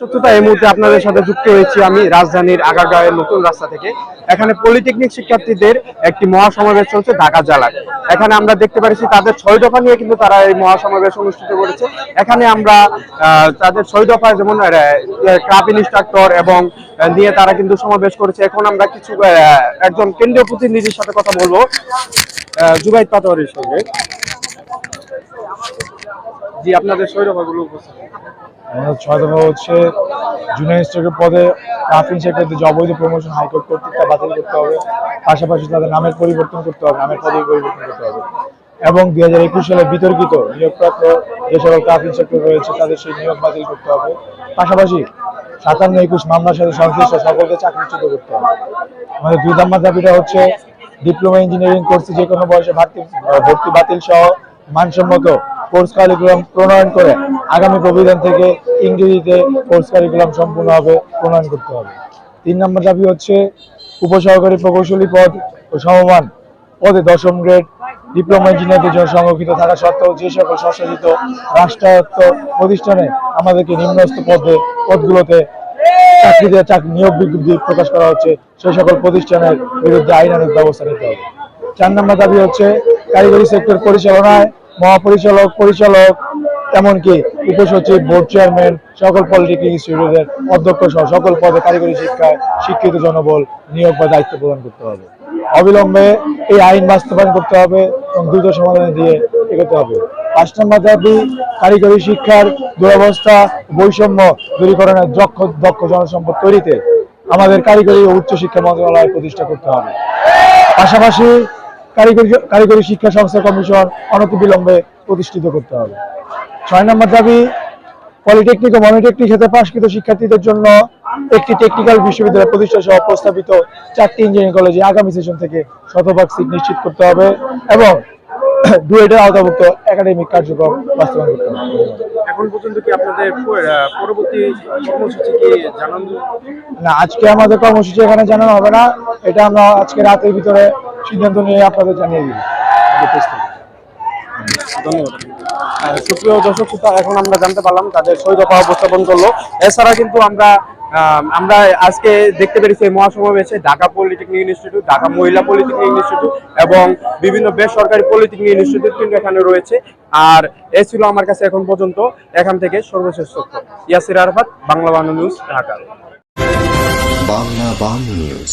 সত্যতা এই মুহূর্তে আপনাদের সাথে যুক্ত হয়েছি আমি, রাজধানীর আগারগাঁওয়ের নতুন রাস্তা থেকে। এখানে পলিটেকনিক শিক্ষার্থীদের একটি মহাসমাবেশ চলছে ঢাকা জেলায় এখানে আমরা দেখতে পাচ্ছি তাদের ছয় দফা নিয়ে কিন্তু তারা এই মহাসমাবেশ অনুষ্ঠিত করেছে। এখানে আমরা তাদের ছয় দফা যেমন ক্রাফ ইনস্ট্রাক্টর এবং নিয়ে তারা কিন্তু সমাবেশ করেছে। এখন আমরা কিছু একজন কেন্দ্রীয় প্রতিনিধির সাথে কথা বলব জুবাইদ পাটোয়ারির সঙ্গে। জি, আপনাদের ছয় আমাদের ছয় দফা হচ্ছে জুনিয়র পদে যে অবৈধ প্রমোশন হাইকোর্ট কর্তৃক বাতিল করতে হবে। পাশাপাশি তাদের নামের পরিবর্তন করতে হবে, নামের পদে পরিবর্তন করতে হবে। এবং দুই হাজার একুশ সালে বিতর্কিত নিয়োগপ্রাপ্ত যে সকল রয়েছে, তাদের সেই নিয়োগ বাতিল করতে হবে। পাশাপাশি সাতান্ন একুশ মামলার সাথে সংশ্লিষ্ট সকলকে চাকরিচ্যুত করতে হবে। আমাদের দুই দাবিটা হচ্ছে ডিপ্লোমা ইঞ্জিনিয়ারিং কোর্সে যে কোনো বয়সে ভর্তি ভর্তি বাতিল সহ মানসম্মত কোর্স কারিকুলাম প্রণয়ন করে আগামী প্রবিধান থেকে ইংরেজিতে কোর্স কারিকুলাম সম্পূর্ণভাবে প্রণয়ন করতে হবে। তিন নম্বর দাবি হচ্ছে, উপসহকারী প্রকৌশলী পদ ও সমমান পদে দশম গ্রেড ডিপ্লোমা ইঞ্জিনিয়ারদের জন্য সংরক্ষিত থাকা সত্ত্বেও যে সকল স্বশাসিত রাষ্ট্রায়ত্ত প্রতিষ্ঠানে আমাদেরকে নিম্নস্থ পদে, পদগুলোতে চাকরিতে চাকরি নিয়োগ বিজ্ঞপ্তি প্রকাশ করা হচ্ছে, সেই সকল প্রতিষ্ঠানের বিরুদ্ধে আইনানুগ ব্যবস্থা নিতে হবে। চার নম্বর দাবি হচ্ছে, কারিগরি সেক্টর পরিচালনায় মহাপরিচালক, পরিচালক, এমনকি উপসচিব বোর্ড চেয়ারম্যান সকল পলিটেকনিক ইনস্টিটিউটের অধ্যক্ষ সহ সকল পদে কারিগরি শিক্ষায় শিক্ষিত জনবল নিয়োগ বা দায়িত্ব প্রদান করতে হবে। অবিলম্বে এই আইন বাস্তবায়ন করতে হবে এবং দ্রুত সমাধান দিয়ে এগোতে হবে। পাঁচ নম্বর দাবি, কারিগরি শিক্ষার দুরবস্থা, বৈষম্য দূরীকরণের দক্ষ দক্ষ জনসম্পদ তৈরিতে আমাদের কারিগরি ও উচ্চশিক্ষা মন্ত্রণালয় প্রতিষ্ঠা করতে হবে। পাশাপাশি কারিগরি কারিগরি শিক্ষা সংস্থা কমিশন অনতিবিলম্বে প্রতিষ্ঠিত করতে হবে। ছয় নম্বর দাবি পলিটেকনিক ও মনোটেকনিক ক্ষেত্রে পাশকৃত শিক্ষার্থীদের জন্য একটি টেকনিক্যাল বিশ্ববিদ্যালয় প্রতিষ্ঠা সহ প্রস্তাবিত চারটি ইঞ্জিনিয়ারিং কলেজে আগামী সেশন থেকে শতভাগ সিট নিশ্চিত করতে হবে এবং ডুয়েটের আওতাভুক্ত একাডেমিক কার্যক্রম বাস্তবায়ন করতে হবে। এখন পর্যন্ত কি আপনাদের পরবর্তী কর্মসূচি কি জানান? না আজকে আমাদের কর্মসূচি এখানে জানানো হবে না। এটা আমরা আজকে রাতের ভিতরে সিদ্ধান্ত নিয়ে আপনাদের জানিয়ে। ধন্যবাদ। সুপ্রিয় দর্শক শ্রোতা, এখন আমরা জানতে পারলাম তাদের ছয় দফা উপস্থাপন করল। এছাড়া কিন্তু আমরা আমরা আজকে দেখতে পেরেছি এই মহাসমাবেশে ঢাকা পলিটেকনিক ইনস্টিটিউট ঢাকা মহিলা পলিটেকনিক ইনস্টিটিউট এবং বিভিন্ন বেসরকারি পলিটেকনিক ইনস্টিটিউট কিন্তু এখানে রয়েছে। আর এ ছিল আমার কাছে এখন পর্যন্ত। এখান থেকে সর্বশেষ তথ্য। ইয়াসির আরফাত বাংলা বাংলা নিউজ ঢাকা। বাংলা বাংলা নিউজ।